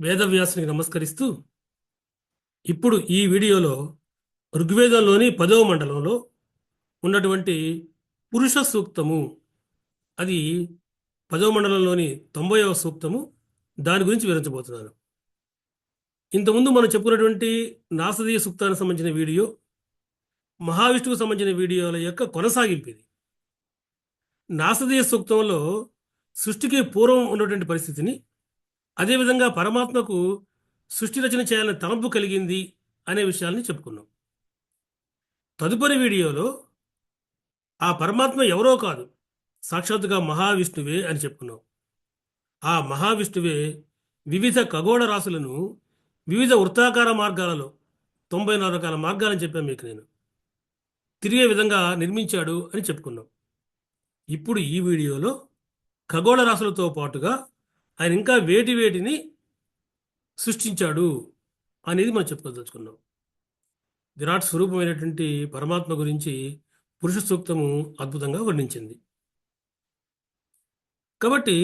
వేదవ్యాసునికి నమస్కరిస్తూ ఇప్పుడు ఈ వీడియోలో ఋగ్వేదంలోని పదవ మండలంలో ఉన్నటువంటి పురుష సూక్తము. అది పదవ మండలంలోని తొంభైవ సూక్తము. దాని గురించి వివరించబోతున్నాను. ఇంతకుముందు మనం చెప్పుకున్నటువంటి నాసదీయ సూక్తానికి సంబంధించిన వీడియో మహావిష్ణువుకు సంబంధించిన వీడియోల యొక్క కొనసాగింపు ఇది నాసదీయ సూక్తంలో సృష్టికి పూర్వం ఉన్నటువంటి పరిస్థితిని అదేవిధంగా పరమాత్మకు సృష్టి రచన చేయాలని తలంపు కలిగింది అనే విషయాల్ని చెప్పుకున్నాం. తదుపరి వీడియోలో ఆ పరమాత్మ ఎవరో కాదు సాక్షాత్తుగా మహావిష్ణువే అని చెప్పుకున్నాం. ఆ మహావిష్ణువే వివిధ ఖగోళ రాశులను వివిధ వృత్తాకార మార్గాలలో తొంభై నాలుగు రకాల మార్గాలని చెప్పాను మీకు నేను. తిరిగే విధంగా నిర్మించాడు అని చెప్పుకున్నాం. ఇప్పుడు ఈ వీడియోలో ఖగోళ రాశులతో పాటుగా ఆయన ఇంకా వేటి వేటిని సృష్టించాడు అనేది మనం చెప్పుకోదలుచుకున్నాం. విరాట్ స్వరూపమైనటువంటి పరమాత్మ గురించి పురుష సూక్తము అద్భుతంగా వర్ణించింది. కాబట్టి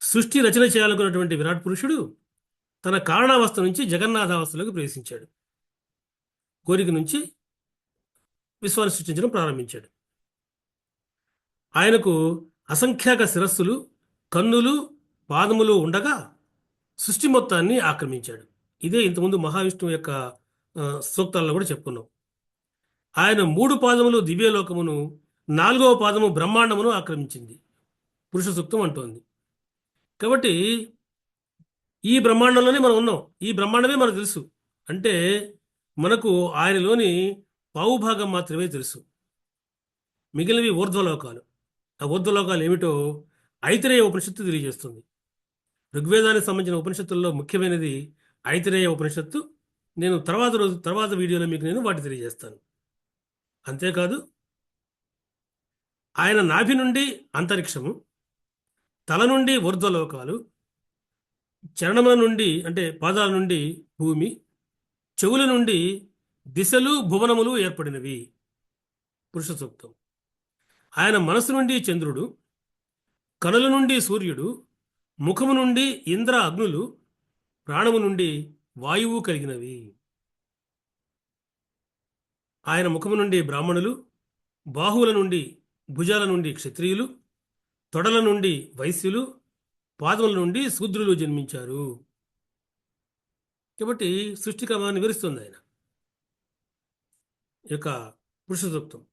సృష్టి రచన చేయాలనుకున్నటువంటి విరాట్ పురుషుడు తన కారణావస్థ నుంచి జగన్నాథావస్థలోకి ప్రవేశించాడు. కోరిక నుంచి విశ్వాన్ని సృష్టించడం ప్రారంభించాడు. ఆయనకు అసంఖ్యాక శిరస్సులు కన్నులు పాదములు ఉండగా సృష్టి మొత్తాన్ని ఆక్రమించాడు. ఇదే ఇంతకుముందు మహావిష్ణువు యొక్క ఆ, సూక్తాల్లో కూడా చెప్పుకున్నాం. ఆయన మూడు పాదములు దివ్యలోకమును నాలుగవ పాదము బ్రహ్మాండమును ఆక్రమించింది. పురుష సూక్తం అంటోంది. కాబట్టి ఈ బ్రహ్మాండంలోనే మనం ఉన్నాం. ఈ బ్రహ్మాండమే మనకు తెలుసు. అంటే మనకు ఆయనలోని పావుభాగం మాత్రమే తెలుసు. మిగిలినవి ఊర్ధ్వలోకాలు. ఆ ఊర్ధ్వలోకాలు ఏమిటో ఐతరేయ ఉపనిషత్తు తెలియజేస్తుంది. ఋగ్వేదానికి సంబంధించిన ఉపనిషత్తుల్లో ముఖ్యమైనది ఐతిరేయ ఉపనిషత్తు. నేను తర్వాత రోజు తర్వాత వీడియోలో మీకు నేను వాటి తెలియజేస్తాను. అంతేకాదు ఆయన నాభి నుండి అంతరిక్షము తల నుండి ఊర్ధ్వలోకాలు చరణముల నుండి అంటే పాదాల నుండి భూమి చెవుల నుండి దిశలు భువనములు ఏర్పడినవి. పురుష సూక్తం ఆయన మనసు నుండి చంద్రుడు కనుల నుండి సూర్యుడు ముఖము నుండి ఇంద్ర అగ్నులు ప్రాణము నుండి వాయువు కలిగినవి. ఆయన ముఖము నుండి బ్రాహ్మణులు బాహువుల నుండి భుజాల నుండి క్షత్రియులు తొడల నుండి వైశ్యులు పాదముల నుండి శూద్రులు జన్మించారు. కాబట్టి సృష్టి క్రమాన్ని వివరిస్తుంది ఆయన. ఈ యొక్క పురుషసూక్తం.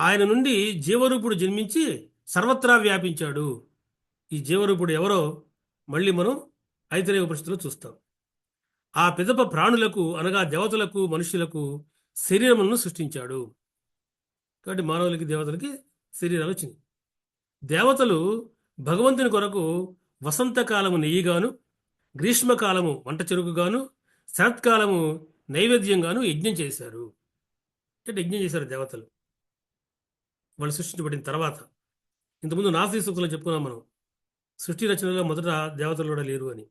ఆయన నుండి జీవరూపుడు జన్మించి సర్వత్రా వ్యాపించాడు. ఈ జీవరూపుడు ఎవరో మళ్ళీ మనం ఐతరేయ ఉపనిషత్తులో చూస్తాం. ఆ పిదప ప్రాణులకు అనగా దేవతలకు మనుషులకు శరీరములను సృష్టించాడు. కాబట్టి మానవులకి దేవతలకి శరీరాలు వచ్చింది దేవతలు భగవంతుని కొరకు వసంతకాలము నెయ్యిగాను గ్రీష్మకాలము వంట చెరుకుగాను శరత్కాలము నైవేద్యంగాను యజ్ఞం చేశారు. అంటే యజ్ఞం చేశారు దేవతలు. వాళ్ళు సృష్టించబడిన తర్వాత. ఇంతకుముందు నాస్తి సూక్తులు చెప్పుకున్నాం మనం. సృష్టి రచనలో మొదట దేవతలు కూడా లేరు అని.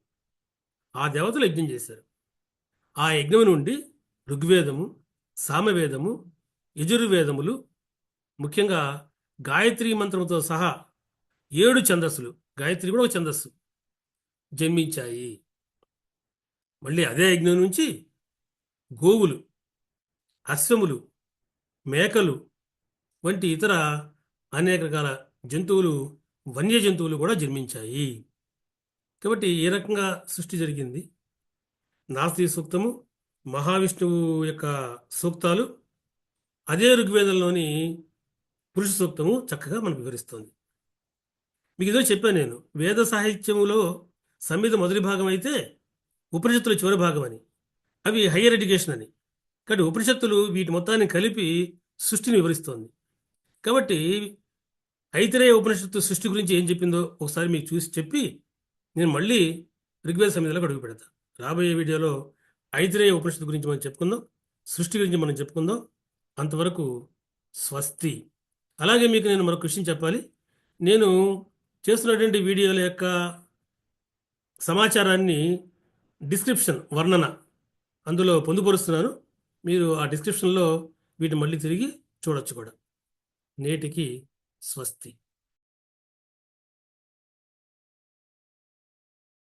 ఆ దేవతలు యజ్ఞం చేశారు. ఆ యజ్ఞం నుండి ఋగ్వేదము సామవేదము యజుర్వేదములు ముఖ్యంగా గాయత్రి మంత్రముతో సహా ఏడు ఛందస్సులు గాయత్రి కూడా ఒక ఛందస్సు జన్మించాయి. మళ్ళీ అదే యజ్ఞం నుంచి గోవులు అశ్వములు మేకలు వంటి ఇతర అనేక రకాల జంతువులు వన్య జంతువులు కూడా జన్మించాయి. కాబట్టి ఏ రకంగా సృష్టి జరిగింది? నాస్తి సూక్తము మహావిష్ణువు యొక్క సూక్తాలు అదే ఋగ్వేదంలోని పురుష సూక్తము చక్కగా మనకు వివరిస్తుంది. మీకు ఏదో చెప్పాను నేను వేద సాహిత్యములో సంహిత మొదటి భాగం అయితే ఉపనిషత్తులు చివరి భాగం అని. అవి హయ్యర్ ఎడ్యుకేషన్ అని. కాబట్టి ఉపనిషత్తులు వీటి మొత్తాన్ని కలిపి సృష్టిని వివరిస్తోంది. కాబట్టి ఐతరేయ ఉపనిషత్తు సృష్టి గురించి ఏం చెప్పిందో ఒకసారి మీకు చూసి చెప్పి నేను మళ్ళీ ఋగ్వేద సమితిలోకి అడుగు పెడతా. రాబోయే వీడియోలో ఐతరేయ ఉపనిషత్తు గురించి మనం చెప్పుకుందాం సృష్టి గురించి మనం చెప్పుకుందాం. అంతవరకు స్వస్తి. అలాగే మీకు నేను మరొక విషయం చెప్పాలి. నేను చేస్తున్నటువంటి వీడియోల యొక్క సమాచారాన్ని డిస్క్రిప్షన్ వర్ణన అందులో పొందుపరుస్తున్నాను. మీరు ఆ డిస్క్రిప్షన్లో వీటిని మళ్ళీ తిరిగి చూడొచ్చు కూడా. నేటికి స్వస్తి.